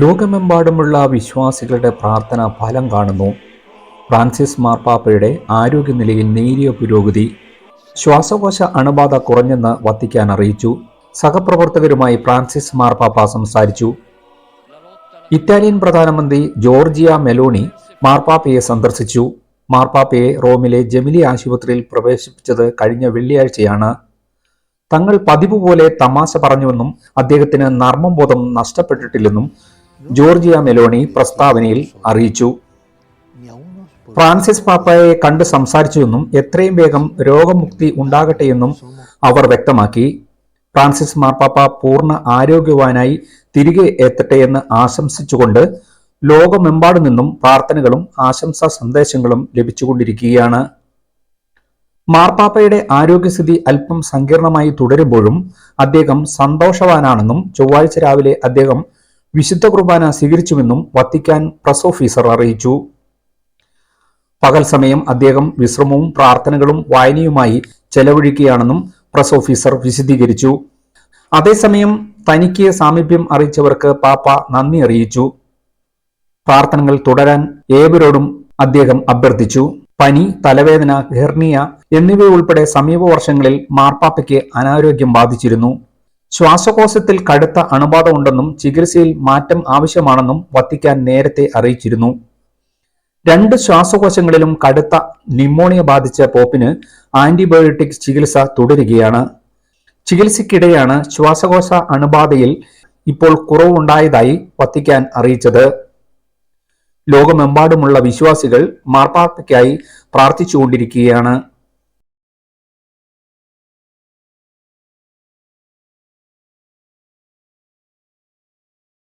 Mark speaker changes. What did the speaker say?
Speaker 1: ലോകമെമ്പാടുമുള്ള വിശ്വാസികളുടെ പ്രാർത്ഥന ഫലം കാണുന്നു. ഫ്രാൻസിസ് മാർപ്പാപ്പയുടെ ആരോഗ്യനിലയിൽ നേരിയ പുരോഗതി. ശ്വാസകോശ അണുബാധ കുറഞ്ഞെന്ന് വത്തിക്കാൻ അറിയിച്ചു. സഹപ്രവർത്തകരുമായി ഫ്രാൻസിസ് മാർപ്പാപ്പ സംസാരിച്ചു. ഇറ്റാലിയൻ പ്രധാനമന്ത്രി ജോർജിയ മെലോണി മാർപ്പാപ്പയെ സന്ദർശിച്ചു. മാർപ്പാപ്പയെ റോമിലെ ജെമിലി ആശുപത്രിയിൽ പ്രവേശിപ്പിച്ചത് കഴിഞ്ഞ വെള്ളിയാഴ്ചയാണ്. തങ്ങൾ പതിവ് പോലെ തമാശ പറഞ്ഞുവെന്നും അദ്ദേഹത്തിന് നർമ്മബോധം നഷ്ടപ്പെട്ടിട്ടില്ലെന്നും ജോർജിയ മെലോണി പ്രസ്താവനയിൽ അറിയിച്ചു. ഫ്രാൻസിസ് പാപ്പയെ കണ്ട് സംസാരിച്ചുവെന്നും എത്രയും വേഗം രോഗമുക്തി ഉണ്ടാകട്ടെയെന്നും അവർ വ്യക്തമാക്കി. ഫ്രാൻസിസ് മാർപ്പാപ്പ പൂർണ ആരോഗ്യവാനായി തിരികെ എത്തട്ടെയെന്ന് ആശംസിച്ചുകൊണ്ട് ലോകമെമ്പാടു നിന്നും പ്രാർത്ഥനകളും ആശംസാ സന്ദേശങ്ങളും ലഭിച്ചുകൊണ്ടിരിക്കുകയാണ്. മാർപ്പാപ്പയുടെ ആരോഗ്യസ്ഥിതി അല്പം സങ്കീർണമായി തുടരുമ്പോഴും അദ്ദേഹം സന്തോഷവാനാണെന്നും ചൊവ്വാഴ്ച രാവിലെ അദ്ദേഹം വിശുദ്ധ കുർബാന സ്വീകരിച്ചുവെന്നും വത്തിക്കാൻ പ്രസ് ഓഫീസർ അറിയിച്ചു. പകൽ സമയം അദ്ദേഹം വിശ്രമവും പ്രാർത്ഥനകളും വായനയുമായി ചെലവഴിക്കുകയാണെന്നും പ്രസ് ഓഫീസർ വിശദീകരിച്ചു. അതേസമയം തനിക്ക് സാമീപ്യം അറിയിച്ചവർക്ക് പാപ്പ നന്ദി അറിയിച്ചു. പ്രാർത്ഥനകൾ തുടരാൻ ഏവരോടും അദ്ദേഹം അഭ്യർത്ഥിച്ചു. പനി തലവേദന ഹെർണിയ എന്നിവയുൾപ്പെടെ സമീപ വർഷങ്ങളിൽ മാർപ്പാപ്പയ്ക്ക് അനാരോഗ്യം ബാധിച്ചിരുന്നു. ശ്വാസകോശത്തിൽ കടുത്ത അണുബാധ ഉണ്ടെന്നും ചികിത്സയിൽ മാറ്റം ആവശ്യമാണെന്നും വത്തിക്കാൻ നേരത്തെ അറിയിച്ചിരുന്നു. രണ്ട് ശ്വാസകോശങ്ങളിലും കടുത്ത ന്യൂമോണിയ ബാധിച്ച പോപ്പിന് ആന്റിബയോട്ടിക് ചികിത്സ തുടരുകയാണ്. ചികിത്സയ്ക്കിടെയാണ് ശ്വാസകോശ അണുബാധയിൽ ഇപ്പോൾ കുറവുണ്ടായതായി വത്തിക്കാൻ അറിയിച്ചത്. ലോകമെമ്പാടുമുള്ള വിശ്വാസികൾ മാർപ്പാപ്പയ്ക്കായി പ്രാർത്ഥിച്ചുകൊണ്ടിരിക്കുകയാണ്.